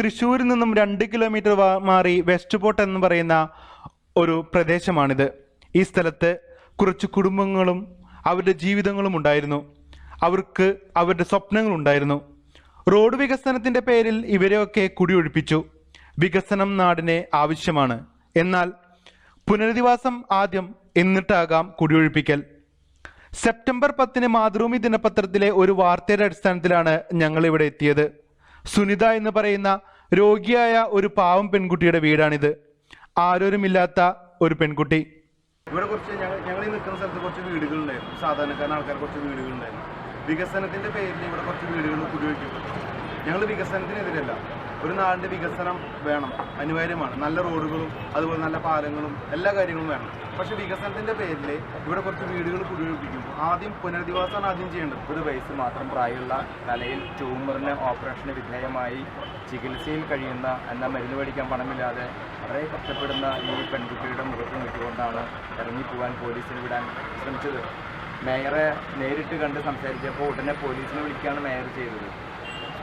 തൃശ്ശൂരിൽ നിന്നും രണ്ട് കിലോമീറ്റർ മാറി വെസ്റ്റ് പോർട്ട് എന്ന് പറയുന്ന ഒരു പ്രദേശമാണിത്. ഈ സ്ഥലത്ത് കുറച്ച് കുടുംബങ്ങളും അവരുടെ ജീവിതങ്ങളും ഉണ്ടായിരുന്നു. അവർക്ക് അവരുടെ സ്വപ്നങ്ങളുണ്ടായിരുന്നു റോഡ് വികസനത്തിന്റെ പേരിൽ ഇവരെയൊക്കെ കുടിയൊഴിപ്പിച്ചു. വികസനം നാടിനെ ആവശ്യമാണ്. എന്നാൽ പുനരധിവാസം ആദ്യം എന്നിട്ടാകാം കുടിയൊഴിപ്പിക്കൽ. സെപ്റ്റംബർ പത്തിന് മാതൃഭൂമി ദിനപത്രത്തിലെ ഒരു വാർത്തയുടെ അടിസ്ഥാനത്തിലാണ് ഞങ്ങൾ ഇവിടെ എത്തിയത്. സുനിത എന്ന് പറയുന്ന രോഗിയായ ഒരു പാവം പെൺകുട്ടിയുടെ വീടാണിത്. ആരോരുമില്ലാത്ത ഒരു പെൺകുട്ടി. ഇവിടെ കുറച്ച് ഞങ്ങൾ ഞങ്ങൾ ഈ നിൽക്കുന്ന സ്ഥലത്ത് കുറച്ച് വീടുകളുണ്ടായിരുന്നു. സാധാരണക്കാരൻ ആൾക്കാർ കുറച്ച് വീടുകളുണ്ടായിരുന്നു. വികസനത്തിന്റെ പേരിൽ ഇവിടെ കുറച്ച് വീടുകൾ കുടിവെക്കപ്പെട്ടു. ഞങ്ങൾ വികസനത്തിനെതിരല്ല. ഒരു നാടിന്റെ വികസനം വേണം അനിവാര്യമാണ്. നല്ല റോഡുകളും അതുപോലെ നല്ല പാലങ്ങളും എല്ലാ കാര്യങ്ങളും വേണം. പക്ഷേ വികസനത്തിന്റെ പേരിൽ ഇവിടെ കുറച്ച് വീടുകൾ കുടിയൊഴിപ്പിക്കും ആദ്യം പുനരധിവാസമാണ് ആദ്യം ചെയ്യേണ്ടത്. ഒരു വയസ്സ് മാത്രം പ്രായമുള്ള തലയിൽ ട്യൂമറിന് ഓപ്പറേഷന് വിധേയമായി ചികിത്സയിൽ കഴിയുന്ന എന്നാൽ മരുന്ന് മേടിക്കാൻ പണമില്ലാതെ വളരെ കഷ്ടപ്പെടുന്ന ഈ പെൺകുട്ടിയുടെ മുഖത്ത് നോക്കിക്കൊണ്ടാണ് ഇറങ്ങിപ്പോവാൻ പോലീസിന് വിടാൻ ശ്രമിച്ചത്. മേയറെ നേരിട്ട് കണ്ട് സംസാരിച്ചപ്പോൾ ഉടനെ പോലീസിനെ വിളിക്കുകയാണ് മേയർ ചെയ്തത്.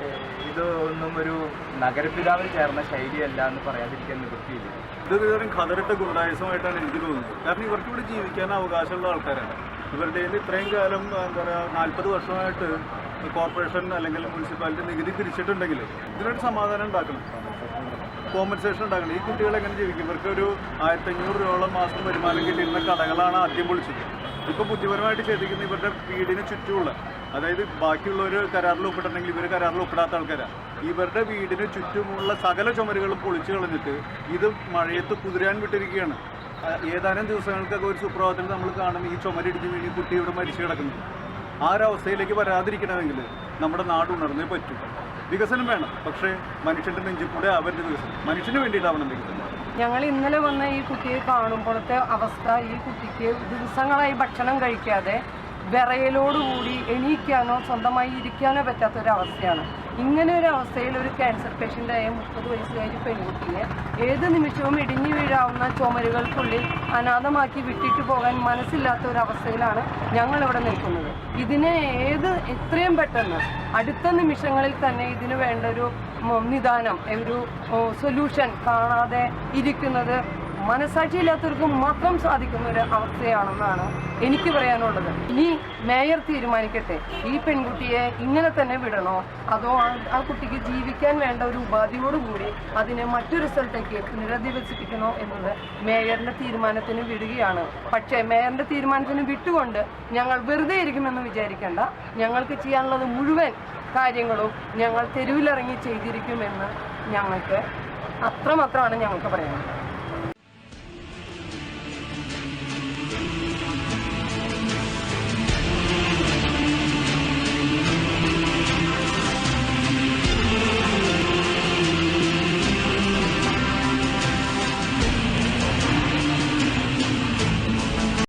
ഏഹ് ഇത് ഒന്നും ഒരു നഗരപിതാവിൽ ചേർന്ന ശൈലിയല്ല എന്ന് പറയാതിരിക്കാൻ നിവൃത്തിയില്ല. ഇത് തീർച്ചയായും കതറിട്ട ഗുണ്ടായുസമായിട്ടാണ് എനിക്ക് തോന്നുന്നത്. കാരണം ഇവർക്ക് ഇവിടെ ജീവിക്കാൻ അവകാശമുള്ള ആൾക്കാരാണ്. ഇവരുടെ ഇത്രയും കാലം എന്താ പറയുക നാൽപ്പത് വർഷമായിട്ട് കോർപ്പറേഷൻ അല്ലെങ്കിൽ മുനിസിപ്പാലിറ്റി നികുതി പിരിച്ചിട്ടുണ്ടെങ്കിൽ ഇതിനൊരു സമാധാനം ഉണ്ടാക്കണം. കോമ്പൻസേഷൻ ഉണ്ടാക്കണം. ഈ കുട്ടികൾ എങ്ങനെ ജീവിക്കും? ഇവർക്ക് ഒരു ആയിരത്തി അഞ്ഞൂറ് രൂപയോളം മാസം വരുമാനം കിട്ടിയിരുന്ന കടകളാണ് ആദ്യം പൊളിച്ചത്. ഇപ്പോൾ ബുദ്ധിപരമായിട്ട് ചെയ്തിരിക്കുന്ന ഇവരുടെ വീടിന് ചുറ്റുമുള്ള അതായത് ബാക്കിയുള്ളവർ കരാറിൽ ഒപ്പിട്ടുണ്ടെങ്കിൽ ഇവർ കരാറിൽ ഒപ്പിടാത്ത ആൾക്കാരാണ് ഇവരുടെ വീടിന് ചുറ്റുമുള്ള സകല ചുമരുകളും പൊളിച്ചു കളഞ്ഞിട്ട് ഇത് മഴയത്ത് കുതിരാൻ വിട്ടിരിക്കുകയാണ്. ഏതാനും ദിവസങ്ങൾക്കൊക്കെ ഒരു സുപ്രഭാതത്തിൽ നമ്മൾ കാണും ഈ ചുമരിടിച്ച് വീണി കുട്ടി ഇവിടെ മരിച്ചു കിടക്കുന്നത്. ആ ഒരവസ്ഥയിലേക്ക് വരാതിരിക്കണമെങ്കിൽ നമ്മുടെ നാട് ഉണർന്നേ പറ്റൂ. വികസനം വേണം. പക്ഷേ മനുഷ്യന്റെ നെഞ്ചിൽ കൂടെ അവരുടെ വികസനം. മനുഷ്യന് വേണ്ടിയിട്ടാവണം വികസനം ഞങ്ങൾ ഇന്നലെ വന്ന ഈ കുട്ടിയെ കാണുമ്പോഴത്തെ അവസ്ഥ ഈ കുട്ടിക്ക് ദിവസങ്ങളായി ഭക്ഷണം കഴിക്കാതെ വിറയലോടുകൂടി എണീക്കാനോ സ്വന്തമായി ഇരിക്കാനോ അവസ്ഥയാണ് ഇങ്ങനെ ഒരു അവസ്ഥയിൽ ഒരു ക്യാൻസർ പേഷ്യന്റായ മുപ്പത് വയസ്സുകാരി പെൺകുട്ടിയെ ഏത് നിമിഷവും ഇടിഞ്ഞു വീഴാവുന്ന ചുമരുകൾക്കുള്ളിൽ അനാഥമാക്കി വിട്ടിട്ട് പോകാൻ മനസ്സില്ലാത്ത ഒരു അവസ്ഥയിലാണ് ഞങ്ങൾ ഇവിടെ നിൽക്കുന്നത്. ഇതിനെ ഏത് എത്രയും പെട്ടെന്ന് അടുത്ത നിമിഷങ്ങളിൽ തന്നെ ഇതിന് വേണ്ട ഒരു നിദാനം ഒരു സൊല്യൂഷൻ കാണാതെ ഇരിക്കുന്നത് മനസാക്ഷിയില്ലാത്തവർക്ക് മാത്രം സാധിക്കുന്ന ഒരു അവസ്ഥയാണെന്നാണ് എനിക്ക് പറയാനുള്ളത്. ഇനി മേയർ തീരുമാനിക്കട്ടെ. ഈ പെൺകുട്ടിയെ ഇങ്ങനെ തന്നെ വിടണോ? അതോ ആ- കുട്ടിക്ക് ജീവിക്കാൻ വേണ്ട ഒരു ഉപാധിയോടുകൂടി അതിനെ മറ്റൊരു സ്ഥലത്തേക്ക് പുനരധിവസിപ്പിക്കണോ എന്നത് മേയറിന്റെ തീരുമാനത്തിന് വിടുകയാണ്. പക്ഷേ മേയറിന്റെ തീരുമാനത്തിന് വിട്ടുകൊണ്ട് ഞങ്ങൾ വെറുതെ ഇരിക്കുമെന്ന് വിചാരിക്കേണ്ട. ഞങ്ങൾക്ക് ചെയ്യാനുള്ളത് മുഴുവൻ കാര്യങ്ങളും ഞങ്ങൾ തെരുവിലിറങ്ങി ചെയ്തിരിക്കുമെന്ന് ഞങ്ങൾക്ക് അത്രമാത്രമാണ് ഞങ്ങൾക്ക് പറയാനുള്ളത്.